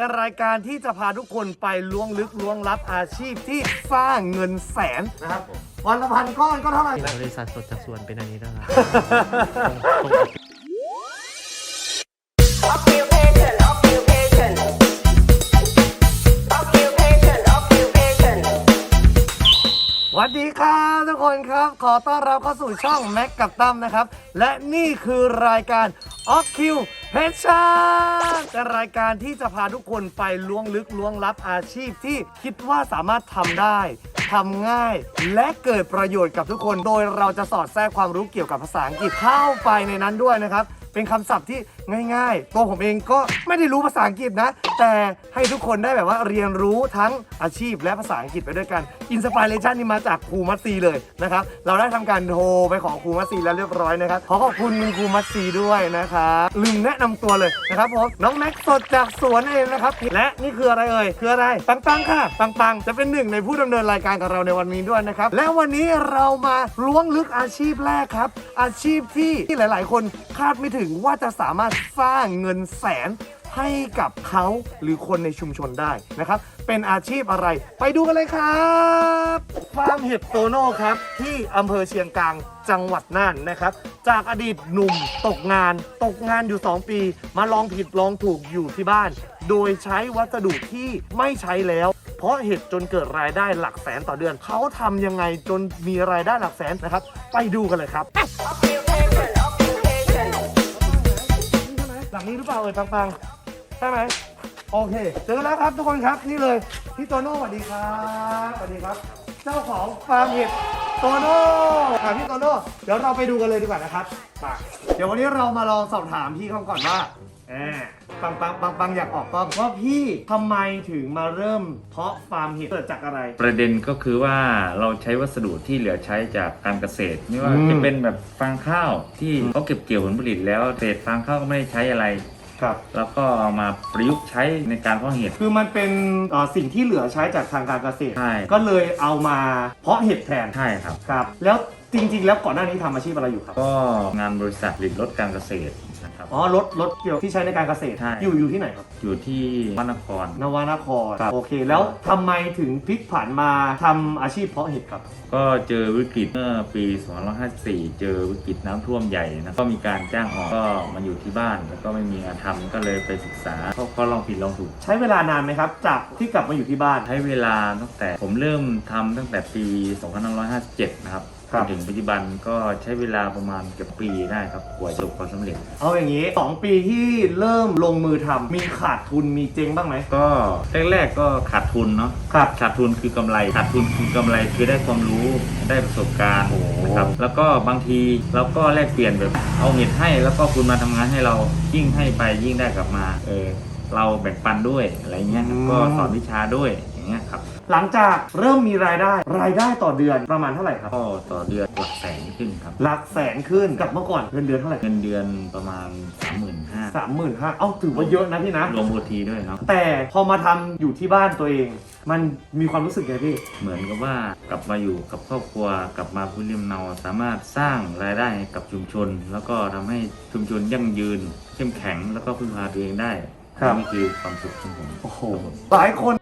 เป็นรายการที่จะพาทุกคนไปล้วงลึกล้วงลับอาชีพที่สร้างเงินแสนนะครับวันละพันก้อนก็เท่าไหร่บริษัทสดจากสวนเป็นอันนี้นะครับ Occupation, occupation. Occupation, occupation. สวัสดีครับทุกคนครับ ขอต้อนรับเข้าสู่ช่องแม็กกับตั้มนะครับ และนี่คือรายการ o c c u p a t i o n เป็นรายการที่จะพาทุกคนไปล้วงลึกล้วงลับอาชีพที่คิดว่าสามารถทำได้ทำง่าย และเกิดประโยชน์กับทุกคน โดยเราจะสอดแทรกความรู้เกี่ยวกับภาษาอังกฤษเข้าไปในนั้นด้วยนะครับ เป็นคำศัพท์ที่ ง่ายๆ ตัวผมเองก็ไม่ได้รู้ภาษาอังกฤษนะ แต่ให้ทุกคนได้แบบว่าเรียนรู้ทั้งอาชีพและภาษาอังกฤษไปด้วยกันอินสปิเรชันนี่มาจากครูมัตซีเลยนะครับ เราได้ทำการโทรไปขอครูมัตซีแล้วเรียบร้อยนะครับ ขอขอบคุณคุณครูมัตซีด้วยนะครับลืมแนะนำตัวเลยนะครับผมน้องแม็กสดจากสวนเองนะครับ และนี่คืออะไรเอ่ยคืออะไรปังปังค่ะปังปังจะเป็นหนึ่งในผู้ดำเนินรายการกับเราในวันนี้ด้วยนะครับ และวันนี้เรามาล้วงลึกอาชีพแรกครับ อาชีพที่ที่หลาย ๆ คนคาดไม่ถึงว่าจะสามารถสร้างเงินแสนให้กับเขาหรือคนในชุมชนได้นะครับ เป็นอาชีพอะไรไปดูกันเลยครับฟาร์มเห็ดโตโน่ครับ ที่อำเภอเชียงกลางจังหวัดน่านนะครับ จากอดีตหนุ่มตกงาน ตกงานอยู่ 2 ปี มาลองผิดลองถูกอยู่ที่บ้าน โดยใช้วัสดุที่ไม่ใช้แล้ว เพราะเห็ดจนเกิดรายได้หลักแสนต่อเดือน เขาทำยังไงจนมีรายได้หลักแสนนะครับ ไปดูกันเลยครับ หลังนี้หรือเปล่าเอ่ยปังปังใช่ไหมโอเคเจอแล้วครับทุกคนครับนี่เลยพี่โตโน่สวัสดีครับสวัสดีครับ เจ้าของฟาร์มเห็ดโตโน่ค่ะพี่โตโน่เดี๋ยวเราไปดูกันเลยดีกว่านะครับไปเดี๋ยววันนี้เรามาลองสอบถามพี่เขาก่อนว่า อบปังปังปังปังอยากออกกล้องว่าพี่ทำไมถึงมาเริ่มเพาะฟาร์มเห็ดเกิดจากอะไร ประเด็นก็คือว่าเราใช้วัสดุที่เหลือใช้จากการเกษตร ไม่ว่าอืมจะเป็นแบบฟางข้าวที่เขาเก็บเกี่ยวผลผลิตแล้วเศษฟางข้าวก็ไม่ได้ใช้อะไร ครับ แล้วก็เอามาประยุกต์ใช้ในการเพาะเห็ด คือมันเป็นเอ่อสิ่งที่เหลือใช้จากทางการเกษตร ใช่ ก็เลยเอามาเพาะเห็ดแทนใช่ครับ ครับ แล้ว จริง ๆ แล้วก่อนหน้านี้ทำอาชีพอะไรอยู่ครับ ก็งานบริษัทผลิตรถการเกษตรนะครับ อ๋อรถรถเกี่ยวที่ใช้ในการเกษตร ใช่ อยู่อยู่ที่ไหนครับ อยู่ที่วัดนคร นวนครโอเค แล้วทำไมถึงพลิกผันมาทำอาชีพเพาะเห็ดครับ ก็เจอวิกฤตเมื่อปี2554 เจอวิกฤตน้ำท่วมใหญ่นะก็มีการจ้างออกก็มาอยู่ที่บ้าน แล้วก็ไม่มีงานทำก็เลยไปศึกษาก็ก็ลองผิดลองถูก ใช้เวลานานไหมครับ จากที่กลับมาอยู่ที่บ้าน ใช้เวลาตั้งแต่ผมเริ่มทำตั้งแต่ปี 2557 นะครับครับ จนถึงปัจจุบันก็ใช้เวลาประมาณเกือบปีได้ครับกว่าจะประสบความสำเร็จ เอาอย่างนี้ 2 ปีที่เริ่มลงมือทำมีขาดทุนมีเจ๊งบ้างไหม ก็แรกๆก็ขาดทุนเนาะครับ ขาดทุนคือกำไรขาดทุนคือกำไรคือได้ความรู้ได้ประสบการณ์โอ้ นะครับแล้วก็บางทีเราก็แลกเปลี่ยนแบบ เอาเห็ดให้แล้วก็คุณมาทำงานให้เรายิ่งให้ไปยิ่งได้กลับมาเออเราแบ่งปันด้วยอะไรเงี้ยครับก็สอนวิชาด้วยอย่างเงี้ยครับ หลังจากเริ่มมีรายได้รายได้ต่อเดือนประมาณเท่าไหร่ครับ ก็ต่อเดือนหลักแสนขึ้นครับ หลักแสนขึ้นกับเมื่อก่อนเงินเดือนเท่าไหร่เงินเดือนประมาณ 35,000 สามหมื่นห้าเอ้าถือว่าเยอะนะพี่นะ รวมโอทีด้วยเนาะแต่พอมาทำอยู่ที่บ้านตัวเอง มันมีความรู้สึกไงพี่ เหมือนกับว่ากลับมาอยู่กับครอบครัวกลับมาพื้นเรียมเนาสามารถสร้างรายได้ให้กับชุมชน แล้วก็ทำให้ชุมชนยั่งยืน เข้มแข็งแล้วก็พึ่งพาตัวเองได้ครับ นี่คือความสุขของผม โอ้โหหลายคน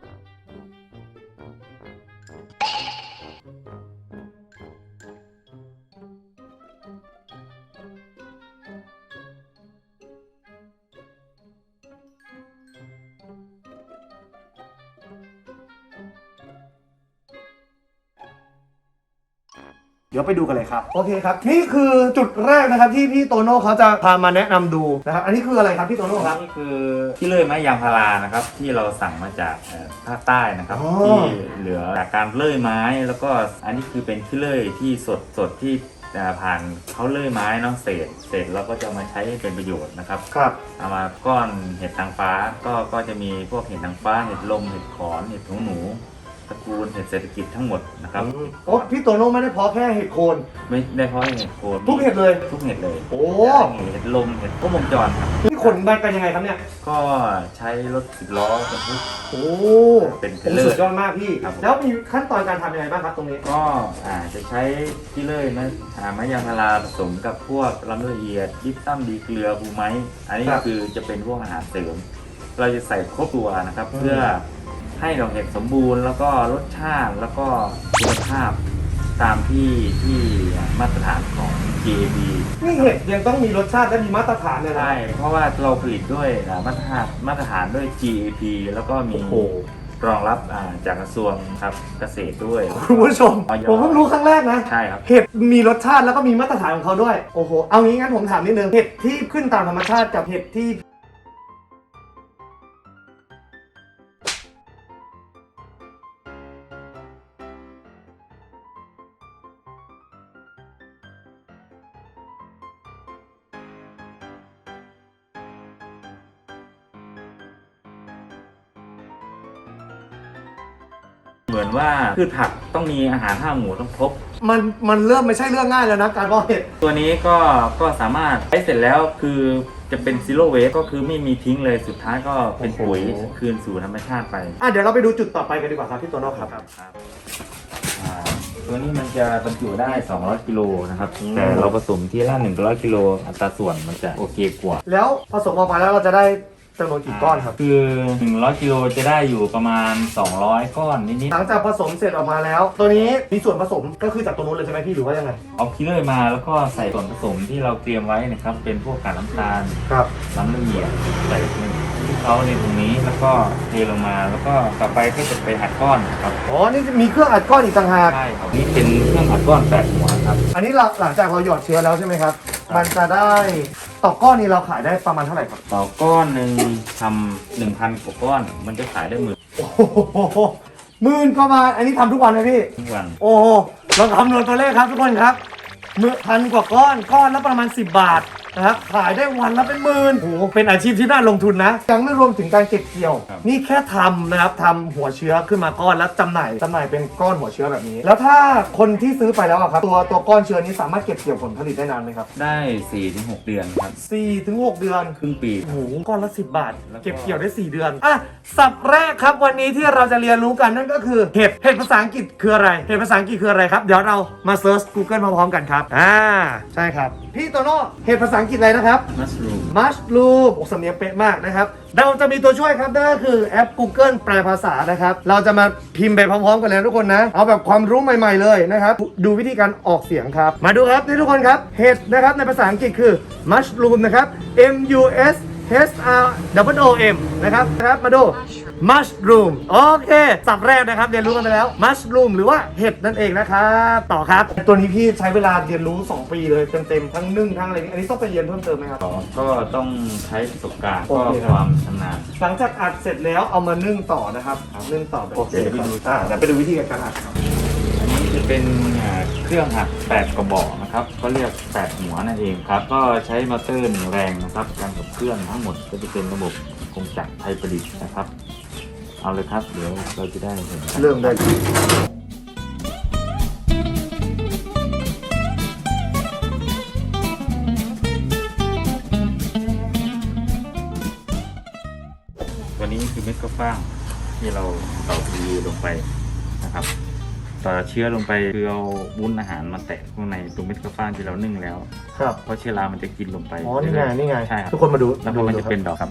ดี๋ยวไปดูกันเลยครับ โอเคครับ นี่คือจุดแรกนะครับที่พี่โตโน่เขาจะพามาแนะนำดูนะครับ อันนี้คืออะไรครับพี่โตโน่ครับนี่คือที่เลื่อยไม้ยางพารานะครับ ที่เราสั่งมาจากเอ่อภาคใต้นะครับอ๋อที่เหลือจากการเลื่อยไม้ แล้วก็อันนี้คือเป็นที่เลื่อยที่สดสดที่เอ่อผ่านเขาเลื่อยไม้เนาะเศษเศษเราก็จะเอามาใช้ให้เป็นประโยชน์นะครับครับเอามาก้อนเห็ดนางฟ้าก็ก็จะมีพวกเห็ดนางฟ้าเห็ดลมเห็ดขอนเห็ดหูหนู ตระกูลเห็ดเศรษฐกิจทั้งหมดนะครับโอ้พี่โตโน่ไม่ได้เพาะแค่เห็ดโคน ไม่ได้เพราะเห็ดโคนทุกเห็ดเลย ทุกเห็ดเลย โอ้เห็ดลมเห็ดพวกวงจรครับนี่ขนไปกันยังไงครับเนี่ย ก็ใช้รถสิบล้อบรรทุกโอ้เป็นเทโอ้เลอสุดร์ยอดมากพี่ครับผมแล้วมีขั้นตอนการทำยังไงบ้างครับตรงนี้ ก็อ่าจะใช้ที่เลื่อยไม้อ่าไม้ยางพาราผสมกับพวกลำละเอียดยิบซ้ำดีเกลือบูไม้ อันนี้ครัก็บคือจะเป็นพวกอาหารเสริม เราจะใส่ครบตัวนะครับเพื่อ ให้ดอกเห็ดสมบูรณ์ แล้วก็รสชาติแล้วก็คุณภาพตามที่ที่มาตรฐานของ GAB นี่เห็ดยังต้องมีรสชาติและมีมาตรฐานเลยนะ ใช่เพราะว่าเราผลิตด้วยอ่ามาตรฐานมาตรฐานด้วย GAP แล้วก็มีโอ้โห รองรับอ่าจากกระทรวงครับเกษตรด้วย คุณผู้ชม ออย ผมเพิ่งรู้ครั้งแรกนะ ใช่ครับ เห็ดมีรสชาติแล้วก็มีมาตรฐานของเขาด้วย โอ้โห เอางี้งั้นผมถามนิดนึง เห็ดที่ขึ้นตามธรรมชาติกับเห็ดที่ มือนว่าพืชผักต้องมีอาหารห้าหมู่ต้องครบ มันมันเริ่มไม่ใช่เรื่องง่ายแล้วนะการเพาะเห็ด ตัวนี้ก็ก็สามารถใช้เสร็จแล้วคือจะเป็นซีโร่เวสก็คือไม่มีทิ้งเลยสุดท้ายก็เป็นปุ๋ยโอ้โห คืนสู่ธรรมชาติไปอะเดี๋ยวเราไปดูจุดต่อไปกันดีกว่าครับพี่โตโน่ครับอ่าตัวนี้มันจะบรรจุได้ 200กิโลนะครับ อืม แต่เราผสมที่ละ100กิโลอัตราส่วนมันจะโอเคกว่า แล้วผสมออกมาแล้วเราจะได้ จำนวนกี่ก้อนครับ คือ 100กิโลจะได้อยู่ประมาณ 200 ก้อนนิดหลังจากผสมเสร็จออกมาแล้ว ตัวนี้มีส่วนผสมก็คือจากตัวนู้นเลยใช่ไหมพี่หรือว่ายังไง ๆเอาคิเลอร์มาแล้วก็ใส่ส่วนผสมที่เราเตรียมไว้นะครับ เป็นพวกกากน้ำตาลครับ น้ำละเอียดใส่ในที่ เขาในตรงนี้แล้วก็เทลงมาแล้วก็ต่อไปก็จะไปอัดก้อนครับอ๋อ นี่มีเครื่องอัดก้อนอีกต่างหาก ใช่ครับนี่เป็นเครื่องอัดก้อนแปดหัวครับอันนี้หลังหลังจากเราหยอดเชื้อแล้วใช่ไหมครับ มันจะได้ต่อก้อนนี้เราขายได้ประมาณเท่าไหร่ครับ ต่อก้อนหนึ่งทำหนึ่งพันกว่าก้อน มันจะขายได้หมื่นโอ้โหหมื่นกว่าบาทอันนี้ทำทุกวันไหมพี่ ทุกวันโอ้โหลองคำนวณตัวเลขครับทุกคนครับหมื่นพันกว่าก้อนก้อนละประมาณ 10 บาท นะครับขายได้วันละเป็นหมื่นโอ้โหเป็นอาชีพที่น่าลงทุนนะยังไม่รวมถึงการเก็บเกี่ยวนี่แค่ทำนะครับทำหัวเชื้อขึ้นมาก้อนแล้วจำหน่ายจำหน่ายเป็นก้อนหัวเชื้อแบบนี้ แล้วถ้าคนที่ซื้อไปแล้วอะครับตัวตัวก้อนเชื้อนี้สามารถเก็บเกี่ยวผลผลิตได้นานไหมครับได้สี่ถึงหกเดือนครับสี่ถึงหกเดือน ครึ่งปี โอ้โหก้อนละ 10 บาท แล้วก็ เก็บเกี่ยวได้ 4 เดือน อะ สับแรกครับวันนี้ที่เราจะเรียนรู้กันนั่นก็คือเห็ดเห็ดภาษาอังกฤษคืออะไร เห็ดภาษาอังกฤษคืออะไรครับ เดี๋ยวเรามาเซิร์ช Google พร้อมๆกันครับ อ่า ใช่ครับ พี่โตโน่เห็ดภาษาอังกฤษอะไรนะครับมัสรูมมัชลูมโอ้สำเนียงเป๊ะมากนะครับ เราจะมีตัวช่วยครับนั่นก็คือแอป Google แปลภาษานะครับ เราจะมาพิมพ์ไปพร้อมๆ กันเลยนะทุกคนนะ เอาแบบความรู้ใหม่ๆเลยนะครับ ดูวิธีการออกเสียงครับ มาดูครับนี่ทุกคนครับ เห็ดนะครับในภาษาอังกฤษคือ mushroom นะครับ M U S H R W O M นะครับนะครับมาดู mushroom โอเคสับแรกนะครับ เรียนรู้กันไปแล้ว mushroom หรือว่าเห็ดนั่นเองนะครับต่อครับ ตัวนี้พี่ใช้เวลาเรียนรู้ 2 ปีเลยเต็มๆทั้งนึ่งทั้งอะไรนี้อันนี้ต้องไปเรียนเพิ่มเติมไหมครับ ก็ต้องใช้ประสบการณ์โอก็เคครับความชำนาญหลังจากอัดเสร็จแล้วเอามานึ่งต่อนะครับนึ่งต่อแบบโอเคดี๋ยวไปดูอ่าเดี๋ยวไปดูวิธีการอัดครับอันนี้ จะเป็นอ่าเครื่องอัดแปดกระบอกนะครับ ก็เรียกแปดหัวนั่นเองครับ ก็ใช้มอเตอร์หนึ่งแรงนะครับการขับเคลื่อนทั้งหมดก็จะเป็นระบบกงจักรไทยประดิษฐ์นะครับ เอาเลยครับ เดี๋ยวเราจะได้เห็นกันเริ่มได้ตัวนี้คือเม็ดข้าวฟ่างที่เราต่อทีลงไปนะครับต่อ เชื้อลงไปคือเอาวุ้นอาหารมาแตะข้างในตรงเม็ดข้าวฟ่างที่เรานึ่งแล้ว ครับ เพราะเชื้อรามันจะกินลงไปอ๋อ นี่ไง นี่ไง ใช่ครับทุกคนมาดูแล้วดูก็มันดูจะครับเป็นดอกครับ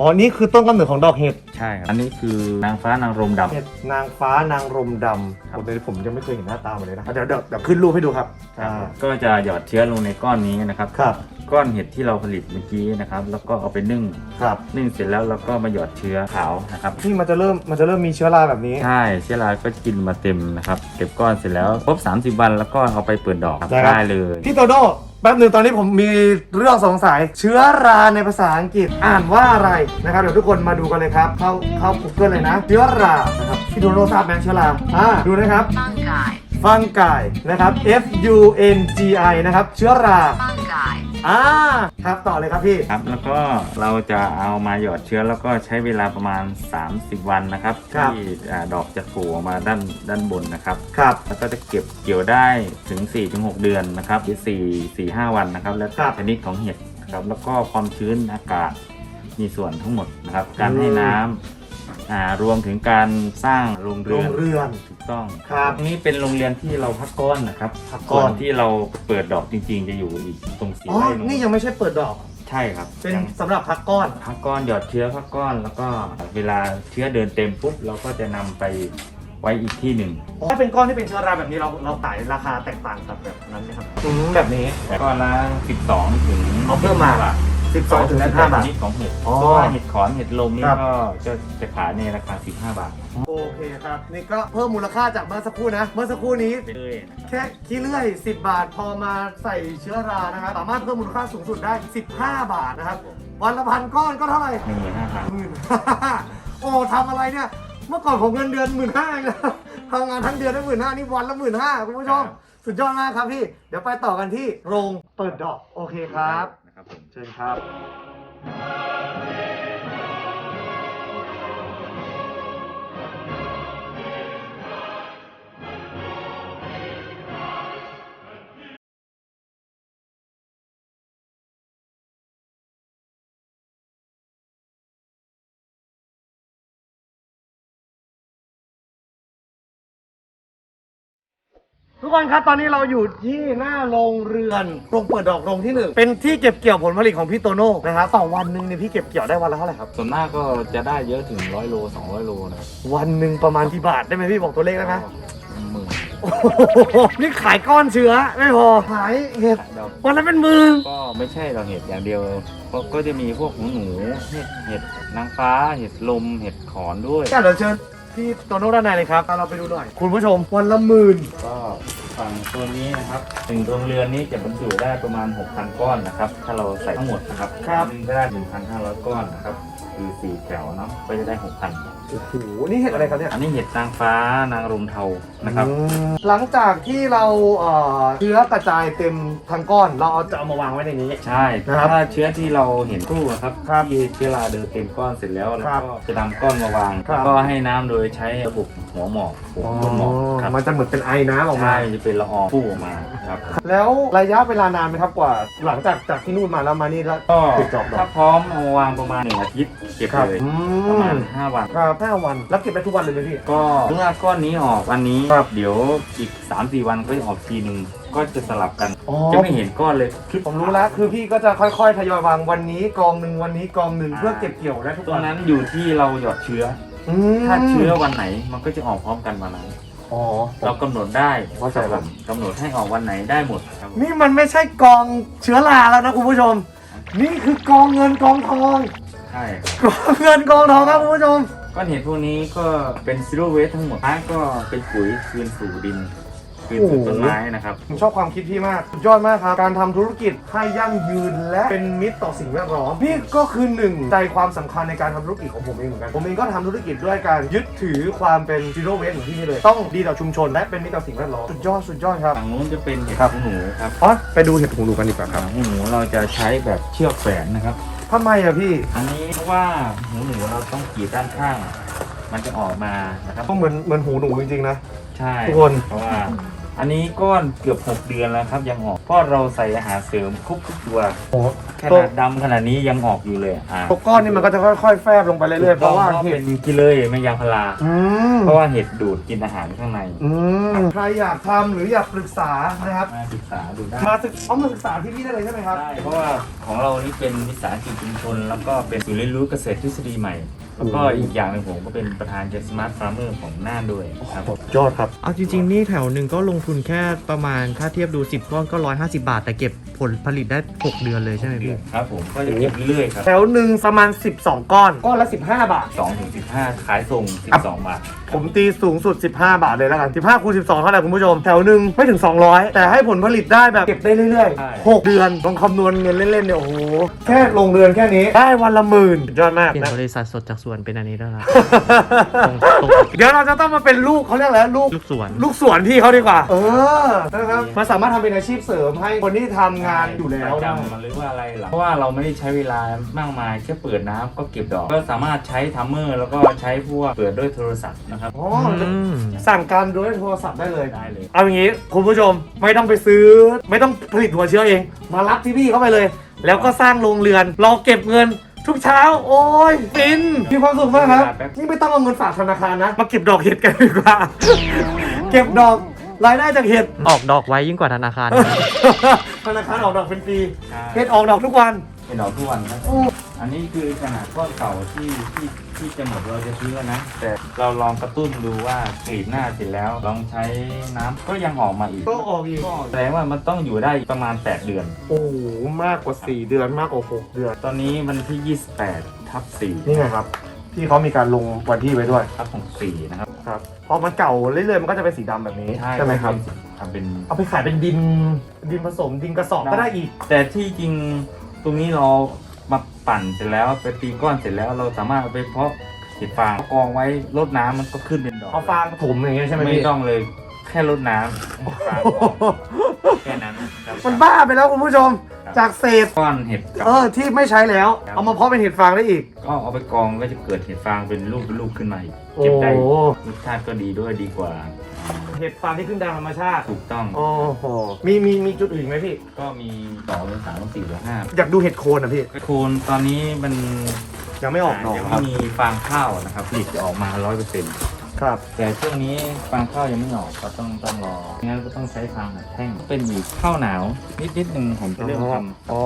อ๋อ นี่คือต้นกำเนิดของดอกเห็ด ใช่ครับ อันนี้คือนางฟ้านางรมดำ เห็ดนางฟ้านางรมดำผมเลยผมยังไม่เคยเห็นหน้าตามันเลยนะ เดี๋ยวเดี๋ยวเดี๋ยวขึ้นรูปให้ดูครับ อ่า ก็จะหยอดเชื้อลงในก้อนนี้นะครับ ครับ ก้อนเห็ดที่เราผลิตเมื่อกี้นะครับ แล้วก็เอาไปนึ่งครับ นึ่งเสร็จแล้วเราก็มาหยอดเชื้อขาวนะครับนี่มันจะเริ่มมันจะเริ่มมีเชื้อราแบบนี้ ใช่เชื้อราก็จะกินมาเต็มนะครับเก็บก้อนเสร็จแล้วครบ30 วันแล้วก็เอาไปเปิดดอกครับได้ครับ ได้เลยพี่โตโน่แป๊บหนึ่งตอนนี้ผมมีเรื่องสงสัย เชื้อราในภาษาอังกฤษอ่านว่าอะไรนะครับเดี๋ยวทุกคนมาดูกันเลยครับ เข้าเข้า Google เลยนะ เชื้อรานะครับพี่โตโน่ทราบไหมเชื้อราอ่าดูนะครับ fungi, ฟังกายนะครับ F U N G I นะครับเชื้อรา fungi, อ่าครับต่อเลยครับพี่ ครับแล้วก็เราจะเอามาหยอดเชื้อแล้วก็ใช้เวลาประมาณ 30 วันนะครับครับ ที่อ่าดอกจะโผล่ออกมาด้านด้านบนนะครับ ครับ แล้วก็จะเก็บเกี่ยวได้ถึง 4-6 เดือนนะครับหรือ4 4 5วันนะครับแล้วครัแต่บชนิดของเห็ดนะครับแล้วก็ความชื้นอากาศมีส่วนทั้งหมดนะครับ การอืมให้น้ำ อ่ารวมถึงการสร้างโรงโรเรืองนเรือน ถูกต้องครับตรงนี้เป็นโรงเรียนที่เราพักก้อนนะครับพักก้อน ส่วนที่เราเปิดดอกจริง ๆ จะอยู่อีกตรงสีอ๋อ ไร่นู้นนี่ยังไม่ใช่เปิดดอก ใช่ครับเป็นยังสำหรับพักก้อน พักก้อนหยอดเชื้อพักก้อน แล้วก็เวลาเชื้อเดินเต็มปุ๊บเราก็จะนำไปไว้อีกที่หนึ่งถ้าเป็นก้อนที่เป็นเชื้อราแบบนี้เราเราขายราคาแตกต่างกับแบบนั้นไหมครับแบบนี้ ก้อนละ12ถึงเอาเพิ่มมาบาท 12ถึงแล้ว15แต่ชบาทนิดของเห็ดอ๋อเพราะว่าเห็ดขอนเห็ดลมนี่ครับ ก็จะจะขายในราคา 15 บาทโอเคครับ นี่ก็เพิ่มมูลค่าจากเมื่อสักครู่นะ เมื่อสักครู่นี้ไปเลยแค่ขี้เลื่อย 10 บาท พอมาใส่เชื้อรานะครับ สามารถเพิ่มมูลค่าสูงสุดได้ 15 บาทนะครับ วันละพันก้อนก็เท่าไหร่หนึ่งหมื่นห้าพันหมื่น โอ้ทำอะไรเนี่ย เมื่อก่อนผมเงินเดือนหมื่นห้าเองนะทำงานทั้งเดือนได้หมื่นห้านี่วันละหมื่นห้าคุณผู้ชม สุดยอดมากครับพี่ เดี๋ยวไปต่อกันที่โรงเปิดดอก โอเคครับนะ ครับผม เชิญครับ ทุกคนครับตอนนี้เราอยู่ที่หน้าโรงเรือนโรงเปิดดอกโรงที่หนึ่งเป็นที่เก็บเกี่ยวผลผลิตของพี่โตโน่นะครับต่อวันหนึ่งเนี่ยพี่เก็บเกี่ยวได้วันละเท่าไหร่ครับส่วนมากก็จะได้เยอะถึงร้อยโลสองร้อยโลนะครับวันหนึ่งประมาณกี่บาทได้ไหมพี่บอกตัวเลขได้ไหมหมื่นโอ้โหนี่ขายก้อนเชื้อไม่พอขายเห็ดเราวันละเป็นหมื่นก็ไม่ใช่เราเห็ดอย่างเดียวก็ก็จะมีพวกหูหนูเห็ดเห็ดนางฟ้า เห็ดลม เห็ดขอนด้วย ก็เดี๋ยวเชิญพี่โตโน่ด้านในเลยครับเราไปดูหน่อย คุณผู้ชมวันละหมื่นก็ ฝั่งตัวนี้นะครับถึงโรงเรือนนี้จะบรรจุได้ประมาณ 6,000 ก้อนนะครับ ถ้าเราใส่ทั้งหมดนะครับหนึ่งก็ได้ 1,500 ก้อนนะครับ คือสี่แถวเนาะ ก็จะได้ 6,000 โอ้โหนี่เห็ดอะไรครับเนี่ย อันนี้เห็ดนางฟ้านางรมเทานะครับอืมหลังจากที่เราเอ่อเชื้อกระจายเต็มทั้งก้อน เราเอาจะเอามาวางไว้ในนี้ ใช่นะครับถ้าเชื้อที่เราเห็นกู้นะครับครับที่เชื้อราเดินเต็มก้อนเสร็จแล้วแล้วครับก็จะนำก้อนมาวางครับ แล้วก็ให้น้ำโดยใช้ระบบหัวหมอกหัวก้นหมอกครับมันจะเหมือนเป็นไอ้น้ำออกมา ใช่จะเป็นละอองพุ่งออกมาครับ แล้วระยะเวลานานไหมครับกว่า หลังจากจากที่นู่นมาแล้วมานี่แล้วก็ติดดอกดอถ้ากพร้อมเอามาวางประมาณหนึ่งอาทิตย์เก็บครับเลยอืประมาณมห้าวัน ครับห้าวันแล้วเก็บได้ทุกวันเลยไหมพี่ ก็เมื่อก้อนนี้ออกวันนี้ครับ เดี๋ยวอีก3-4วันก็จะออกทีหนึ่งก็จะสลับกัน อ๋อจะไม่เห็นก้อนเลยคลิปผมรู้แล้วคือพี่ก็จะค่อยๆทยอยวางวันนี้กองหนึ่งวันนี้กองหนึ่งเพื่อเก็บเกี่ยวได้ทุกตรวังนนั้นอยู่ที่เราหยอดเชื้อ อืมอถ้าเชื้อวันไหนมันก็จะออกพร้อมกันวันนั้น อ๋อ เรากำหนดได้เข้าใจแล้วกำหนดให้ออกวันไหนได้หมดครับนี่มันไม่ใช่กองเชื้อราแล้วนะคุณผู้ชม นี่คือกองเงินกองทอง ใช่กองเงินกองทองครับคุณผู้ชม ก้อนเห็ดพวกนี้ก็เป็นซีโร่เวสทั้งหมดท้ายก็เป็นปุ๋ยคืนสู่ดิน คืนสู่ต้นไม้นะครับ ผมชอบความคิดพี่มากสุดยอดมากครับ การทำธุรกิจให้ยั่งยืนและเป็นมิตรต่อสิ่งแวดล้อมนี่ก็คือหนึ่งใจความสำคัญในการทำธุรกิจของผมเองเหมือนกัน ผมเองก็ทำธุรกิจด้วยการยึดถือความเป็น zero waste เหมือนที่นี่เลย ต้องดีต่อชุมชนและเป็นมิตรต่อสิ่งแวดล้อม สุดยอดสุดยอดครับ ฝั่งนู้นจะเป็นเห็ดครับหูหนูครับอ๋อไปดูเห็ดหูดูกันดีกว่าครับหูหนูเราจะใช้แบบเชือกแฝนนะครับ ทำไมอะพี่ อันนี้เพราะว่าหูหนูเราต้องกรีดด้านข้าง มันจะออกมานะครับก็เหมือนเหมือนหูหนูจริงๆนะ ใช่ทุกคน เพราะว่า อันนี้ก้อนเกือบ 6 เดือนแล้วครับ ยังออกเพราะเราใส่อาหารเสริมครบทุกตัวโอ้ขนาดดำขนาดนี้ยังออกอยู่เลยอ่าตัวก้อนนี่มันก็จะค่อยๆ แฟบลงไปเรื่อยๆ เพราะว่าเห็เห็ดดเป็นกิเลยไม่ยางพารา อืมเพราะว่าเห็ดดูดกินอาหารข้างในอืมใครอยากทำหรืออยากปรึกษานะครับ มาศึกษาดูได้ มาศึกเอามาศึกษาที่นี่ได้เลยใช่ไหมครับได้เพราะว่าของเรานี่เป็นวิสาหกิจชุมชน แล้วก็เป็นศูนย์เรียนรู้เกษตรทฤษฎีใหม่ แล้วก็อีกอย่างหนึ่งผมก็เป็นประธานเจสมาร์ทฟาร์มเมอร์ของน่านด้วยครับยอดครับ เอาจริง ๆ นี่แถวหนึ่งก็ลงทุนแค่ประมาณถ้าเทียบดู 10ก้อนก็ 150 บาท แต่เก็บผลผลิตได้ 6 เดือนเลยใช่ไหมพี่ครับผมก็จะเก็บเรื่อยๆครับแถวหนึ่งประมาณ 12 ก้อน ก้อนละ 15 บาท 2ถึง15 ขายส่ง 12 บาท ผมตีสูงสุด 15 บาทเลยแล้วกัน 15คูณ12 เท่าไหร่คุณผู้ชม แถวหนึ่งไม่ถึง 200 แต่ให้ผลผลิตได้แบบเก็บได้เรื่อยใช่ๆ6 เดือนลองคำนวณเงินเล่นๆเนี่ยโอ้โหแค่ลงเรือนแค่นี้ได้วันละหมื่นยอดมากเปลี่ยนนะบริษัทสดจากสวนเป็นอันนี้แล้วครับตรงตรงเดี๋ยวเราจะต้องมาเป็นลูกเขาเรียกอะไรลูก ลูกสวน ลูกสวนพี่เขาดีกว่า เออนะครับมันสามารถทำเป็นอาชีพเสริมให้คนที่ทำงานอยู่แล้วประได้ จำมันหรือว่าอะไรหลังเพราะว่าเราไม่ได้ใช้เวลามากมายแค่เปิดน้ำก็เก็บดอก ก็สามารถใช้ทัมเมอร์แล้วก็ใช้พวกเปิดด้วยโทรศัพท์นะครับ อ๋ออืมสั่งการด้วยโทรศัพท์ได้เลย ได้เลย เอาอย่างนี้คุณผู้ชมไม่ต้องไปซื้อ ไม่ต้องผลิตหัวเชื้อเอง มารับที่พี่เข้าไปเลย แล้วก็สร้างโรงเรือนรอเก็บเงิน ทุกเช้า โอ้ยฟินมีความสุขมากครับ นี่ไม่ต้องเอาเงินฝากธนาคารนะ มาเก็บดอกเห็ดกันดีกว่า เก็บดอกรายได้จากเห็ด ออกดอกไว้ยิ่งกว่าธนาคาร ธนาคารออกดอกเป็นปีใช่เห็ดออกดอกทุกวัน เป็นดอกทุกวันครับโอ้อันนี้คือขนาดก้อนเก่าที่ที่ที่จะหมดเราจะซื้อแล้วนะ แต่เราลองกระตุ้นดูว่ากรีดหน้าเสร็จแล้วลองใช้น้ำก็ยังออกมาอีกก็ออกอีกก็แสดงว่ามันต้องอยู่ได้ประมาณ 8 เดือน โอ้โหมากกว่า 4 เดือนมากกว่า 6 เดือน ตอนนี้มันที่ 28ทับ4นี่ไงครับ ที่เขามีการลงวันที่ไว้ด้วยทับของ4นะครับ ครับพอมันเก่าเรื่อยๆมันก็จะเป็นสีดำแบบนี้ใช่ไหมครับ ทำเป็น เอาไปขายเป็นดินดินผสมดินกระสอบก็ได้อีก แต่ที่จริง ตรงนี้เรามาปั่นเสร็จแล้วไปตีก้อนเสร็จแล้วเราสามารถเอาไปเพาะเห็ดฟางกองไว้รดน้ำมันก็ขึ้นเป็นดอกเอาฟางถมอย่างเงี้ยใช่ไหมไม่พี่ต้องเลยแค่รดน้ำฟางออกแค่นั้นครับมันบ้าไปแล้วคุณผู้ชมครับจากเศษ ก้อนเห็ดกับ เออที่ไม่ใช้แล้ว ครับ เอามาเพาะเป็นเห็ดฟางได้อีก ก็เอาไปกองก็จะเกิดเห็ดฟางเป็นลูกเป็นลูกขึ้นมาอีกโอ้เก็บได้รสชาติก็ดีด้วยดีกว่า เห็ดฟางที่ขึ้นตามธรรมชาติถูกต้อง โอ้โหมีมีมีจุดอื่นไหมพี่ ก็มีสองหรือสามหรือสี่หรือห้าอยากดูเห็ดโคนอะพี่โคนตอนนี้มันยังไม่ออกหนอกยังครัไม่บมีฟางข้าวนะครับผลิตจะออกมาร้อยเปอร์เซ็นต์ครับ แต่ช่วงนี้ฟางข้าวยังไม่ออกก็ต้องต้องรองั้นก็ต้องใช้ฟางอัดแท่งเป็นอีกข้าวหนาวนิดนิดๆหนึ่งผมจะเริ่มทำอ๋อ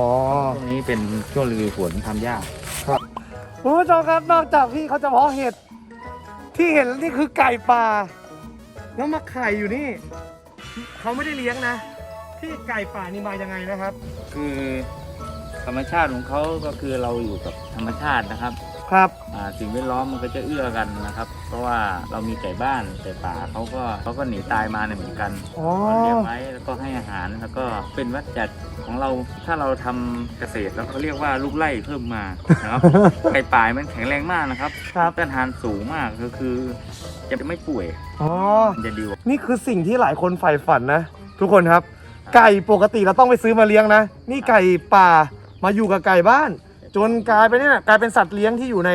ช่วงนี้เป็นช่วงฤดูฝนทำยาก คุณผู้ชมครับนอกจากพี่เขาจะเพาะเห็ดที่เห็นนี่คือไก่ป่า แล้วมาไข่อยู่นี่ เขาไม่ได้เลี้ยงนะที่ไก่ป่านี่มายังไงนะครับ คือธรรมชาติของเขาก็คือเราอยู่กับธรรมชาตินะครับครับอ่าสิ่งแวดล้อมมันก็จะเอื้อกันนะครับ เพราะว่าเรามีไก่บ้านไก่ป่าเขาก็เขาก็หนีตายมาเนี่ยเหมือนกันอ๋อ เราเลี้ยงไว้แล้วก็ให้อาหารแล้วก็เป็นวัฏจักร ของเราถ้าเราทำเกษตรแล้วเขาเรียกว่าลูกไล่เพิ่มมานะครับ ไก่ป่ามันแข็งแรงมากนะครับครับ ต้านทานสูงมากก็คือ จะไม่ป่วยอ๋อ มันจะดีกว่านี่คือสิ่งที่หลายคนใฝ่ฝันนะ ทุกคนครับ ไก่ปกติเราต้องไปซื้อมาเลี้ยงนะ นี่ไก่ป่ามาอยู่กับไก่บ้าน จนกลายเป็นเนี่ยกลายเป็นสัตว์เลี้ยงที่อยู่ใน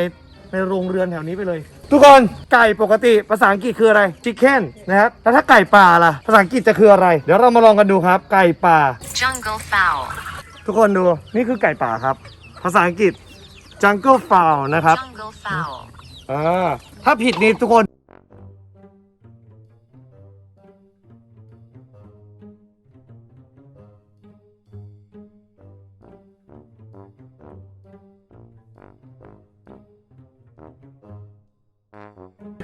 ในโรงเรือนแถวนี้ไปเลย ทุกคนไก่ปกติภาษาอังกฤษคืออะไร chicken นะครับแล้วถ้าไก่ป่าล่ะภาษาอังกฤษจะคืออะไร เดี๋ยวเรามาลองกันดูครับ ไก่ป่า Jungle fowl. ทุกคนดูนี่คือไก่ป่าครับ ภาษาอังกฤษ jungle fowl นะครับ Jungle fowl. อ่าถ้าผิดนี่ทุกคน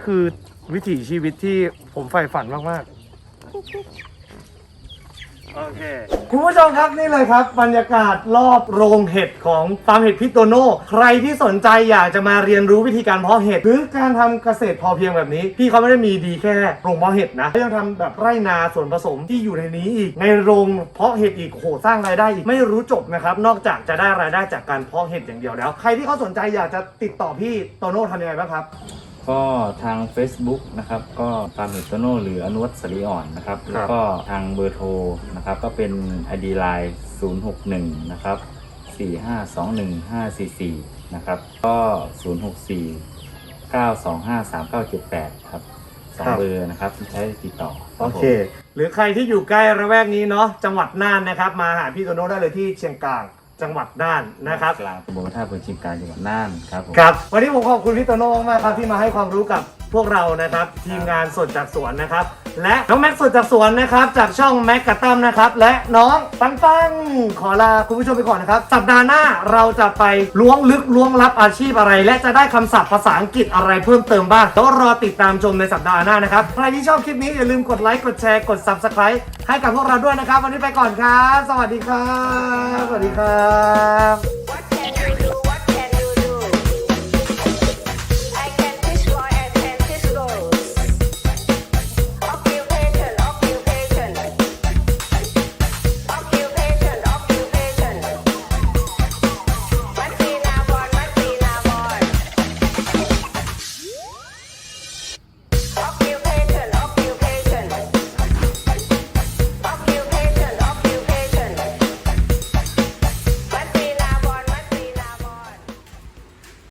คือวิถีชีวิตที่ผมใฝ่ฝันมาก ๆ โอเค คุณผู้ชมครับนี่เลยครับ บรรยากาศรอบโรงเห็ดของฟาร์มเห็ดพิโตโน่ใครที่สนใจอยากจะมาเรียนรู้วิธีการเพาะเห็ดหรือการทำเกษตรพอเพียงแบบนี้ พี่เขาไม่ได้มีดีแค่โรงเพาะเห็ดนะเขายังทำแบบไร่นาส่วนผสมที่อยู่ในนี้อีกในโรงเพาะเห็ดอีกโหสร้างรายได้อีกไม่รู้จบนะครับนอกจากจะได้รายได้จากการเพาะเห็ดอย่างเดียวแล้ว ใครที่เขาสนใจอยากจะติดต่อพี่โตโน่ทำยังไงบ้างครับ ก็ทาง Facebook นะครับก็ฟาร์มเฮดโตโนหรืออนุวัตสรีอ่อนนะครับแล้วก็ทางเบอร์โทรนะครับก็เป็น ID Line 061 นะครับ 4521544 นะครับ ก็ 064 925 3978 ครับสองครับเบอร์นะครับที่ใช้ติดต่อคโอรับผมเค หรือใครที่อยู่ใกล้ระแวกนี้เนาะจังหวัดน่านนะครับ มาหาพี่โตโน่ได้เลยที่เชียงกลาง จังหวัดน่านนะครับ กลางตำบลพระท่าเพิงชิมการจังหวัดน่านครับผม ครับ วันนี้ผมขอบคุณพี่โตโน่มากๆครับที่มาให้ความรู้กับพวกเรานะครับ ทีมงานสดจากสวนนะครับ และน้องแม็กซ์สดจากสวนนะครับจากช่องแม็กกับตั้มนะครับและน้องปังปังขอลาคุณผู้ชมไปก่อนนะครับ สัปดาห์หน้าเราจะไปล้วงลึกล้วงลับอาชีพอะไร และจะได้คำศัพท์ภาษาอังกฤษอะไรเพิ่มเติมบ้างต้องรอติดตามชมในสัปดาห์หน้านะครับใครที่ชอบคลิปนี้อย่าลืมกดไลค์กดแชร์กด subscribe ให้กับพวกเราด้วยนะครับ วันนี้ไปก่อนครับ สวัสดีครับ สวัสดีครับ